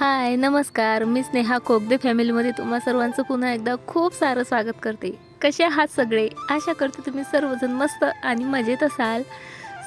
हाय नमस्कार. मी स्नेहा कोगदे फॅमिलीमध्ये तुम्हा सर्वांचं पुन्हा एकदा खूप सारं स्वागत करते. कसे आहात सगळे? आशा करते तुम्ही सर्वजण मस्त आणि मजेत असाल.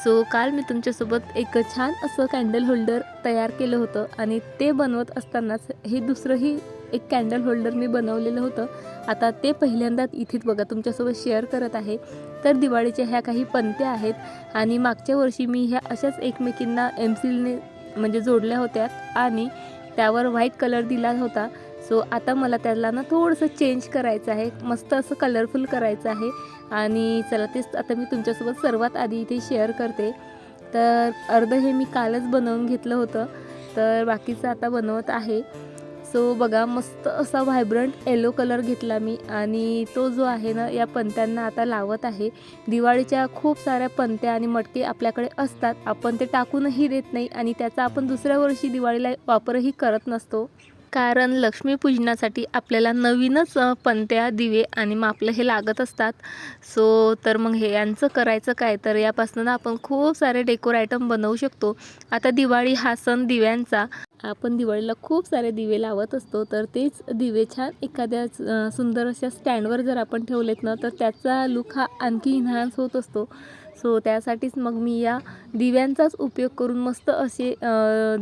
सो काल मी तुमच्यासोबत एक छान असं कॅन्डल होल्डर तयार केलं होतं आणि ते बनवत असतानाच हे दुसरंही एक कॅन्डल होल्डर मी बनवलेलं होतं. आता ते पहिल्यांदा इथेच बघा तुमच्यासोबत शेअर करत आहे. तर दिवाळीच्या ह्या काही पंत्या आहेत आणि मागच्या वर्षी मी ह्या अशाच एकमेकींना एम सीलने म्हणजे जोडल्या होत्या आणि त्यावर व्हाईट कलर दिला होता. सो आता मला त्याला ना थोडंसं चेंज करायचं आहे. मस्त असं कलरफुल करायचं आहे. आणि चला तेच आता मी तुमच्यासोबत सर्वात आधी इथे शेअर करते. तर अर्ध हे मी कालच बनवून घेतलं होतं. तर बाकीचं आता बनवत आहे. सो बघा मस्त असा व्हायब्रंट येलो कलर घेतला मी आणि तो जो आहे ना या पंत्यांना आता लावत आहे. दिवाळीच्या खूप साऱ्या पंत्या आणि मटके आपल्याकडे असतात. आपण ते टाकूनही देत नाही आणि त्याचा आपण दुसऱ्या वर्षी दिवाळीला वापरही करत नसतो. कारण लक्ष्मीपूजनासाठी आपल्याला नवीनच पंत्या दिवे आणि मापलं हे लागत असतात. सो तर मग हे यांचं करायचं काय? तर यापासून आपण खूप सारे डेकोर आयटम बनवू शकतो. आता दिवाळी हा सण दिव्यांचा. आपण दिवाळीला खूप सारे दिवे लावत असतो तर तेच दिवे छान एखाद्या सुंदर अशा स्टँडवर जर आपण ठेवलेत ना तर त्याचा लुक हा आणखी इन्हान्स होत असतो. सो त्यासाठीच मग मी या दिव्यांचाच उपयोग करून मस्त असे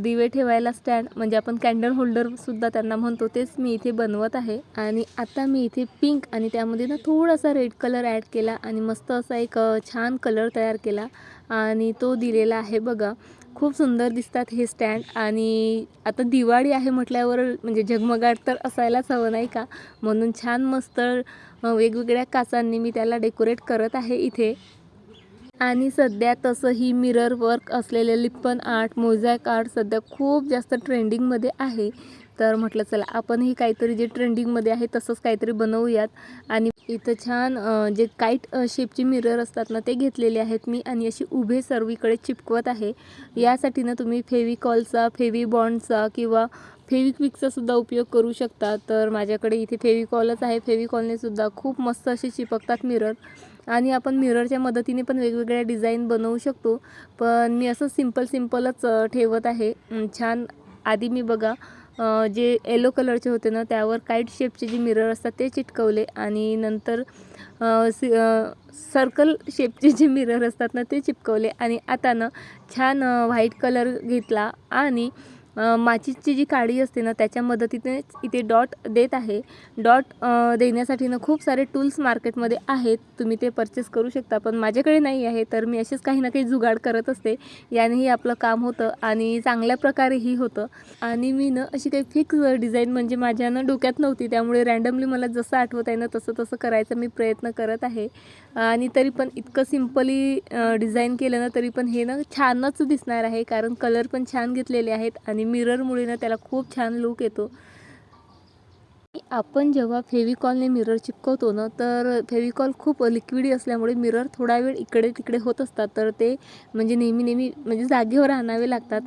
दिवे ठेवायला स्टँड म्हणजे आपण कॅन्डल होल्डरसुद्धा त्यांना म्हणतो तेच मी इथे बनवत आहे. आणि आता मी इथे पिंक आणि त्यामध्ये ना थोडासा रेड कलर ॲड केला आणि मस्त असा एक छान कलर तयार केला. आणि तो दिलेला आहे बघा. खूप सुंदर दिसतात हे स्टँड. आणि आता दिवाळी आहे म्हटल्यावर म्हणजे झगमगाट तर असायलाच हवं नाही का? म्हणून छान मस्त वेगवेगळ्या काचांनी मी त्याला डेकोरेट करत आहे इथे. आणि सध्या तसंही मिरर वर्क असलेले लिप्पन आर्ट मोझॅक आर्ट सध्या खूप जास्त ट्रेंडिंगमध्ये आहे. तर म्हटलं चला आपणही काहीतरी जे ट्रेंडिंगमध्ये आहे तसंच काहीतरी बनवूयात. आणि इथं छान जे काईट शेपचे मिरर असतात ना ते घेतलेले आहेत मी आणि अशी उभे सर्वीकडे चिपकवत आहे. यासाठी ना तुम्ही फेविकॉलचा फेवी बॉन्डचा किंवा फेविक्विकचा सुद्धा उपयोग करू शकता. तर माझ्याकडे इथे फेविकॉलच आहे. फेविकॉलने सुद्धा खूप मस्त असे चिपकतात मिरर आणि आपण मिररच्या मदतीने पण वेगवेगळ्या डिझाईन बनवू शकतो. पण मी असं सिंपल सिम्पलच ठेवत आहे. छान आधी मी बघा जे येलो कलरचे होते ना त्यावर काईट शेपचे जे मिरर असतात ते चिटकवले. आणि नंतर सि सर्कल शेपचे जे मिरर असतात ना ते चिपकवले. आणि आता ना छान व्हाईट कलर घेतला. आणि माचीसची जी काडी असते ना त्याच्या मदतीनेच इथे डॉट देत आहे. डॉट देण्यासाठी ना खूप सारे टूल्स मार्केटमध्ये आहेत. तुम्ही ते परचेस करू शकता पण माझ्याकडे नाही आहे तर मी असेच काही ना काही जुगाड करत असते. यानेही आपलं काम होतं आणि चांगल्या प्रकारेही होतं. आणि मी ना अशी काही फिक्स डिझाईन म्हणजे माझ्या ना डोक्यात नव्हती त्यामुळे रँडमली मला जसं आठवत आहे ना तसं तसं करायचा मी प्रयत्न करत आहे. आणि तरी पण इतकं सिम्पली डिझाईन केलं ना तरी पण हे ना छानच दिसणार आहे कारण कलर पण छान घेतलेले आहेत आणि मिररमुळे ना त्याला खूप छान लुक येतो. आपण जेव्हा फेविकॉलने मिरर चिपकवतो ना तर फेविकॉल खूप लिक्विडी असल्यामुळे मिरर थोडा वेळ इकडे तिकडे होत असतात. तर ते म्हणजे नेहमी नेहमी म्हणजे जागेवर आणावे लागतात.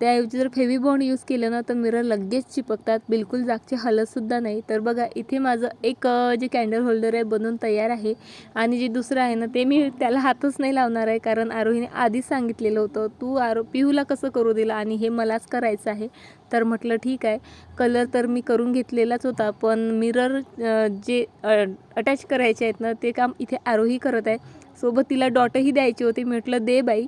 त्याऐवजी जर फेविबॉन्ड यूज केलं ना तर मिरर लगेच चिपकतात. बिलकुल जागचे हलतसुद्धा नाही. तर बघा इथे माझं एक जे कॅन्डल होल्डर आहे बनवून तयार आहे. आणि जे दुसरं आहे ना ते मी त्याला हातच नाही लावणार आहे कारण आरोहीने आधीच सांगितलेलं होतं तू आरो पिहूला कसं करू दिलं आणि हे मलाच करायचं आहे? तर म्हटलं ठीक आहे. कलर तर मी करून घेतलेला घेतलेलाच होता पण मिरर जे अटॅच करायचे आहेत ना ते काम इथे आरोही करत आहे. सोबत तिला डॉटही द्यायची होती म्हटलं दे बाई.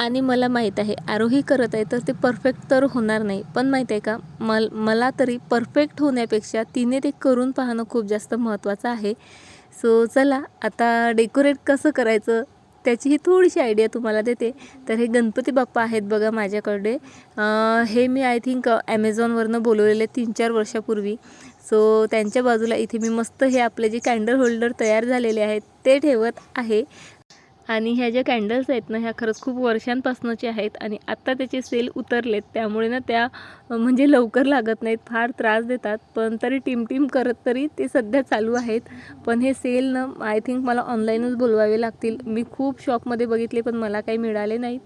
आणि मला माहीत आहे आरोही करत आहे तर ते परफेक्ट तर होणार नाही. पण माहीत आहे का मल मला तरी परफेक्ट होण्यापेक्षा तिने ते करून पाहणं खूप जास्त महत्त्वाचं आहे. सो चला आता डेकोरेट कसं करायचं त्याची ही थोडीशी आयडिया तुम्हाला देते. तर हे गणपती बाप्पा आहेत बघा माझ्याकडे. हे मी आय थिंक ॲमेझॉनवरनं बोलवलेले तीन चार वर्षापूर्वी. सो त्यांच्या बाजूला इथे मी मस्त हे आपले जे कॅन्डल होल्डर तयार झालेले आहेत ते ठेवत आहे. आणि ह्या ज्या कॅन्डल्स आहेत ना ह्या खरंच खूप वर्षांपासूनच्या आहेत आणि आत्ता त्याचे सेल उतरलेत. त्यामुळे ना त्या म्हणजे लवकर लागत नाहीत फार त्रास देतात. पण तरी टीम टीम करत तरी ते सध्या चालू आहेत. पण हे सेल ना आय थिंक मला ऑनलाईनच बोलवावे लागतील. मी खूप शॉपमध्ये बघितले पण मला काही मिळाले नाहीत.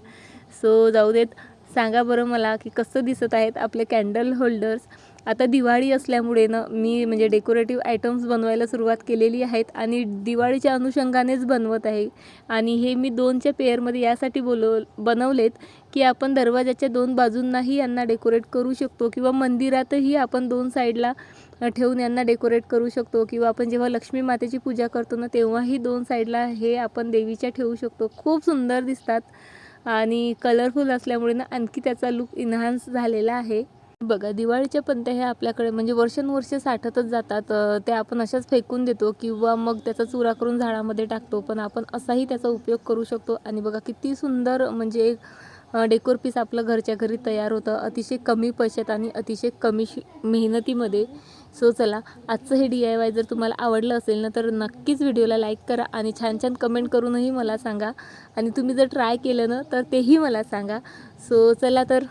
सो जाऊ देत. सांगा बरं मला की कसं दिसत आहेत आपले कॅन्डल होल्डर्स आता दिवाळी असल्यामुळे ना मी म्हणजे डेकोरेटिव्ह आयटम्स बनवायला सुरुवात केलेली आहेत आणि दिवाळीच्या अनुषंगानेच बनवत आहे. आणि हे मी दोनच्या पेअरमध्ये यासाठी बोलव बनवलेत की आपण दरवाजाच्या दोन बाजूंनाही यांना डेकोरेट करू शकतो किंवा मंदिरातही आपण दोन साईडला ठेवून यांना डेकोरेट करू शकतो किंवा आपण जेव्हा लक्ष्मी मातेची पूजा करतो ना तेव्हाही दोन साईडला हे आपण देवीच्या ठेवू शकतो. खूप सुंदर दिसतात आणि कलरफुल असल्यामुळे ना आणखी त्याचा लुक इन्हान्स झालेला आहे. बघा दिवाळीच्या पंत्या ह्या आपल्याकडे म्हणजे वर्षानुवर्ष साठतच जातात. ते त्या आपण अशाच फेकून देतो किंवा मग त्याचा चुरा करून झाडामध्ये टाकतो. पण आपण असाही त्याचा उपयोग करू शकतो. आणि बघा किती सुंदर म्हणजे एक डेकोर पीस आपलं घरच्या घरी तयार होतं. अतिशय कमी पैशात आणि अतिशय कमी श मेहनतीमध्ये. सो चला आजचं हे डी आय वाय जर तुम्हाला आवडलं असेल ना तर नक्कीच व्हिडिओला लाईक करा आणि छान छान कमेंट करूनही मला सांगा. आणि तुम्ही जर ट्राय केलं ना तर तेही मला सांगा. सो चला तर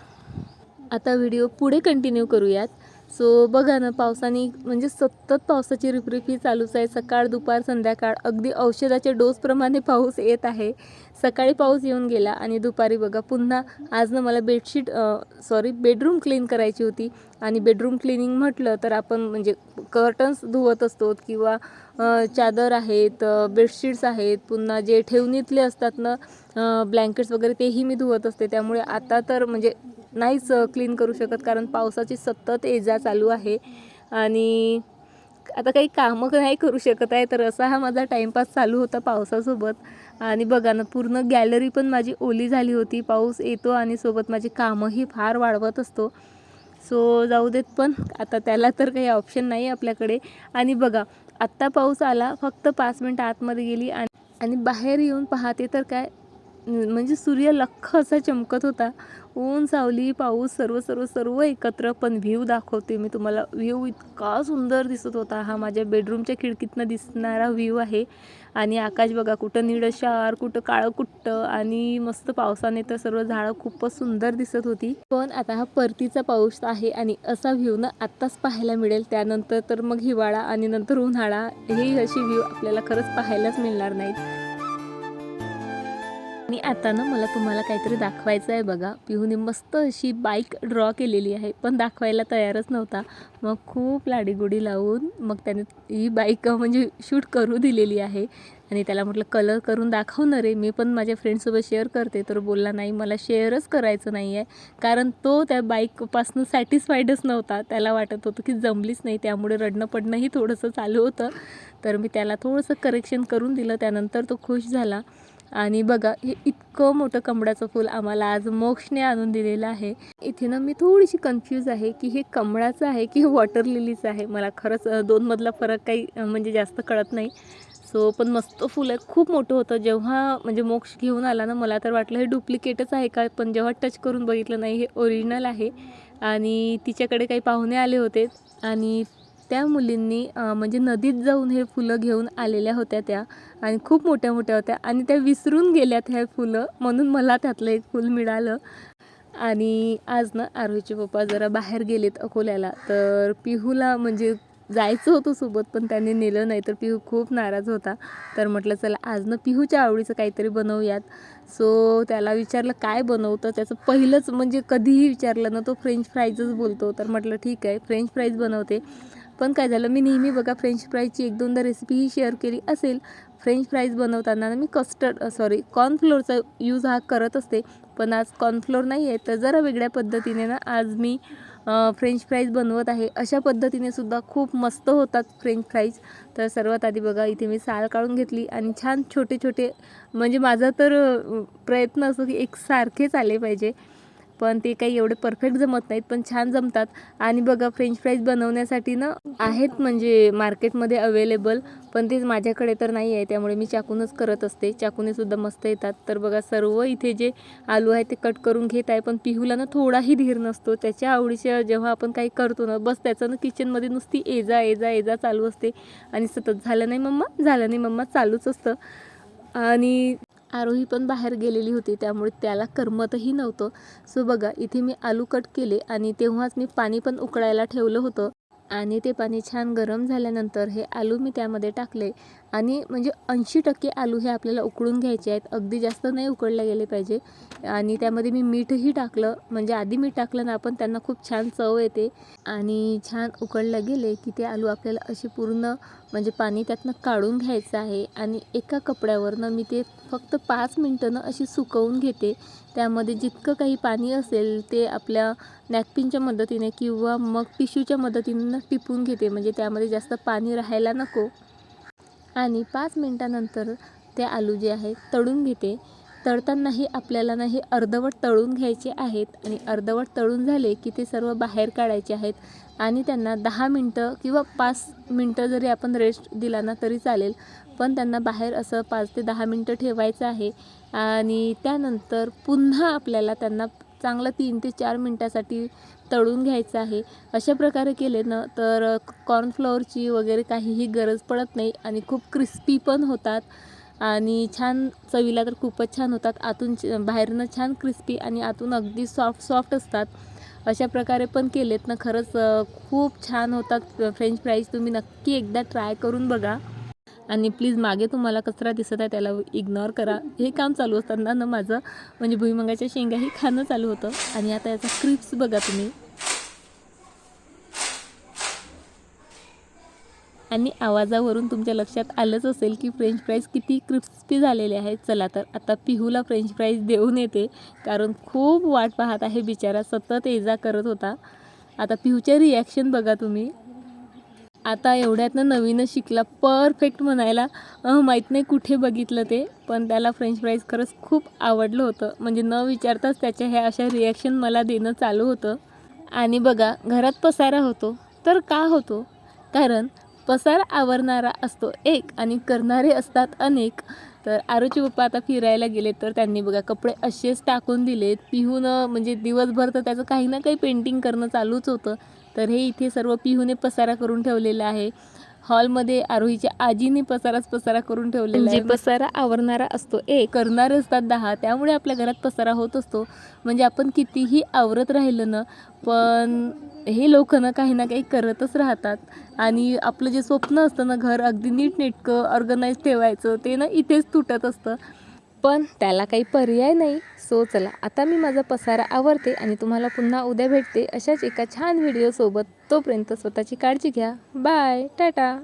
आता व्हिडिओ पुढे कंटिन्यू करूयात. सो बघा ना पावसाने म्हणजे सतत पावसाची रिपरिपी चालूच आहे. सकाळ दुपार संध्याकाळ अगदी औषधाच्या डोसप्रमाणे पाऊस येत आहे. सकाळी पाऊस येऊन गेला आणि दुपारी बघा पुन्हा आज ना मला बेडशीट सॉरी बेडरूम क्लीन करायची होती. आणि बेडरूम क्लिनिंग म्हटलं तर आपण म्हणजे कर्टन्स धुवत असतो किंवा चादर आहेत बेडशीट्स आहेत पुन्हा जे ठेवणीतले असतात ना ब्लँकेट्स वगैरे तेही मी धुवत असते. त्यामुळे आता तर म्हणजे नाहीच क्लीन करू शकत कारण पावसाची सतत एजा चालू आहे. आणि आता काही कामं नाही करू शकत आहे तर असा हा माझा टाईमपास चालू होता पावसासोबत. आणि बघा ना पूर्ण गॅलरी पण माझी ओली झाली होती. पाऊस येतो आणि सोबत माझी कामंही फार वाढवत असतो. सो जाऊ देत पण आता त्याला तर काही ऑप्शन नाही आपल्याकडे. आणि बघा आत्ता पाऊस आला फक्त पाच मिनटं आतमध्ये गेली आणि आणि बाहेर येऊन पाहते तर काय म्हणजे सूर्य लख्ख असा चमकत होता. ऊन सावली पाऊस सर्व सर्व सर्व एकत्र पण व्ह्यू दाखवते मी तुम्हाला. व्ह्यू इतका सुंदर दिसत होता. हा माझ्या बेडरूमच्या खिडकीतनं दिसणारा व्ह्यू आहे. आणि आकाश बघा कुठं निळशार कुठं काळं कुट्ट आणि मस्त पावसाने तर सर्व झाडं खूपच सुंदर दिसत होती. पण आता हा परतीचा पाऊस आहे आणि असा व्ह्यू ना आत्ताच पाहायला मिळेल. त्यानंतर तर मग हिवाळा आणि नंतर उन्हाळा हे अशी व्ह्यू आपल्याला खरंच पाहायलाच मिळणार नाहीत. आणि आता ना मला तुम्हाला काहीतरी दाखवायचं आहे बघा. पिहूने मस्त अशी बाईक ड्रॉ केलेली आहे. पण दाखवायला तयारच नव्हता. मग खूप लाडीगुडी लावून मग त्याने ही बाईक म्हणजे शूट करू दिलेली आहे. आणि त्याला म्हटलं कलर करून दाखवणार आहे मी पण माझ्या फ्रेंडसोबत शेअर करते. तर बोलला नाही मला शेअरच करायचं नाही आहे कारण तो त्या बाईकपासून सॅटिस्फाईडच नव्हता. त्याला वाटत होतं की जमलीच नाही. त्यामुळे रडणं पडणंही थोडंसं चालू होतं. तर मी त्याला थोडंसं करेक्शन करून दिलं. त्यानंतर तो खुश झाला. आणि बघा हे इतकं मोठं कमळाचं फूल आम्हाला आज मोक्षने आणून दिलेलं आहे. इथे ना मी थोडीशी कन्फ्यूज आहे की हे कमळाचं आहे की वॉटर लिलीचं आहे? मला खरंच दोनमधला फरक काही म्हणजे जास्त कळत नाही. सो पण मस्त फुल आहे. खूप मोठं होतं. जेव्हा म्हणजे मोक्ष घेऊन आला ना मला तर वाटलं हे डुप्लिकेटच आहे का? पण जेव्हा टच करून बघितलं नाही हे ओरिजिनल आहे. आणि तिच्याकडे काही पाहुणे आले होते. आणि त्या मुलींनी म्हणजे नदीत जाऊन हे फुलं घेऊन आलेल्या होत्या त्या आणि खूप मोठ्या मोठ्या होत्या आणि त्या विसरून गेल्यात ह्या फुलं म्हणून मला त्यातलं एक फुल मिळालं. आणि आज ना आरोहीचे पप्पा जरा बाहेर गेलेत अकोल्याला. तर पिहूला म्हणजे जायचं होतं सोबत पण त्याने नेलं नाही तर पिहू खूप नाराज होता. तर म्हटलं चला आज ना पिहूच्या आवडीचं काहीतरी बनवूयात. सो त्याला विचारलं काय बनवतं? त्याचं पहिलंच म्हणजे कधीही विचारलं ना तो फ्रेंच फ्राईजच बोलतो. तर म्हटलं ठीक आहे फ्रेंच फ्राईज बनवते. पण काय झालं मी नेहमी बघा फ्रेंच फ्राईजची एक दोनदा रेसिपीही शेअर केली असेल. फ्रेंच फ्राईज बनवताना ना मी कस्टर्ड सॉरी कॉर्नफ्लोअरचा यूज हा करत असते. पण आज कॉर्नफ्लोअर नाही आहे तर जरा वेगळ्या पद्धतीने ना आज मी फ्रेंच फ्राईज बनवत आहे. अशा पद्धतीने सुद्धा खूप मस्त होतात फ्रेंच फ्राईज तर सर्वात आधी बघा इथे मी साल काढून घेतली आणि छान छोटे छोटे म्हणजे माझा तर प्रयत्न असतो की एकसारखेच आले पाहिजे. पण ते काही एवढे परफेक्ट जमत नाहीत पण छान जमतात. आणि बघा फ्रेंच फ्राईज बनवण्यासाठी ना आहेत म्हणजे मार्केटमध्ये अवेलेबल पण ते माझ्याकडे तर नाही आहे त्यामुळे मी चाकूनच करत असते. चाकूनेसुद्धा मस्त येतात. तर बघा सर्व इथे जे आलू आहे ते कट करून घेत आहे पण पिहूला ना थोडाही धीर नसतो. त्याच्या आवडीच्या जेव्हा आपण काही करतो ना बस त्याचं ना किचनमध्ये नुसती एजा एजा एजा चालू असते. आणि सतत झालं नाही मम्मा झालं नाही मम्मा चालूच असतं. आणि आरोही पण बाहेर गेलेली होती त्यामुळे त्याला करमतही नव्हतं. सो बघा इथे मी आलू कट केले आणि तेव्हाच मी पाणी पण उकळायला ठेवलं होतं. आणि ते पाणी छान गरम झाल्यानंतर हे आलू मी त्यामध्ये टाकले. आणि म्हणजे ऐंशी टक्के आलू हे आपल्याला उकळून घ्यायचे आहेत. अगदी जास्त नाही उकळले गेले पाहिजे. आणि त्यामध्ये मी मीठही टाकलं. म्हणजे आधी मीठ टाकलं ना आपण त्यांना खूप छान चव येते. आणि छान उकळले गेले की ते आलू आपल्याला असे पूर्ण म्हणजे पाणी त्यातनं काढून घ्यायचं आहे. आणि एका कपड्यावरनं मी ते फक्त पाच मिनटानं अशी सुकवून घेते. त्यामध्ये जितकं काही पाणी असेल ते आपल्या नॅपकिनच्या मदतीने किंवा मग टिश्यूच्या मदतीनं टिपून घेते. म्हणजे त्यामध्ये जास्त पाणी राहायला नको. आणि पाच मिनटानंतर ते आलू जे आहे तळून घेते. तळतानाही आपल्याला ना हे अर्धवट तळून घ्यायचे आहेत. आणि अर्धवट तळून झाले की ते सर्व बाहेर काढायचे आहेत. आणि त्यांना दहा मिनटं किंवा पाच मिनटं जरी आपण रेस्ट दिला ना तरी चालेल. पण त्यांना बाहेर असं पाच ते दहा मिनटं ठेवायचं आहे. आणि त्यानंतर पुन्हा आपल्याला त्यांना चांगलं तीन ते चार मिनटासाठी तळून घ्यायचं आहे. अशा प्रकारे केले ना तर कॉर्नफ्लॉवरची वगैरे काहीही गरज पडत नाही आणि खूप क्रिस्पी पण होतात. आणि छान चवीला तर खूपच छान होतात. आतून बाहेरनं छान क्रिस्पी आणि आतून अगदी सॉफ्ट सॉफ्ट असतात. अशा प्रकारे पण केलेत ना खरंच खूप छान होतात. फ्रेंच फ्राईज तुम्ही नक्की एकदा ट्राय करून बघा. आणि प्लीज मागे तुम्हाला कचरा दिसत आहे त्याला इग्नोर करा. हे काम चालू असताना ना माझं म्हणजे भुईमुगाच्या शेंगाही खाणं चालू होतं. आणि आता याचा क्रिप्स बघा तुम्ही. आणि आवाजावरून तुमच्या लक्षात आलंच असेल की फ्रेंच फ्राईज किती क्रिस्पी झालेले आहेत. चला तर आता पिहूला फ्रेंच फ्राईज देऊन येते. कारण खूप वाट पाहत आहे बिचारा. सतत ये जा करत होता. आता पिहूचे रिॲक्शन बघा तुम्ही. आता एवढ्यातनं नवीनच शिकला. परफेक्ट म्हणायला माहीत नाही कुठे बघितलं ते पण त्याला फ्रेंच फ्राईज खरंच खूप आवडलं होतं. म्हणजे न विचारताच त्याच्या ह्या अशा रिॲक्शन मला देणं चालू होतं. आणि बघा घरात पसारा होतो तर का होतो? कारण पसारा आवरणारा असतो एक आणि करणारे असतात अनेक. तर आरुची पप्पा आता फिरायला गेले तर त्यांनी बघा कपडे असेच टाकून दिलेत. पिहून म्हणजे दिवसभर तर त्याचं काही ना काही पेंटिंग करणं चालूच होतं. तर हे इथे सर्व पिहूने पसारा करून ठेवलेलं आहे. हॉलमध्ये आरोहीच्या आजीने पसाराच पसारा करून ठेवलेला आहे. पसारा आवरणारा असतो एक. करणारे असतात दहा. त्यामुळे आपल्या घरात पसारा होत असतो. म्हणजे आपण कितीही आवरत राहिलं ना पण हे लोक ना काही ना काही करतच राहतात. आणि आपलं जे स्वप्न असतं ना घर अगदी नीटनेटकं ऑर्गनाईज ठेवायचं ते ना इथेच तुटत असतं. पण त्याला काही पर्याय नाही. सो चला आता मी माझा पसारा आवरते आणि तुम्हाला पुन्हा उद्या भेटते अशाच एका छान व्हिडिओसोबत तोपर्यंत स्वतःची काळजी घ्या. बाय टाटा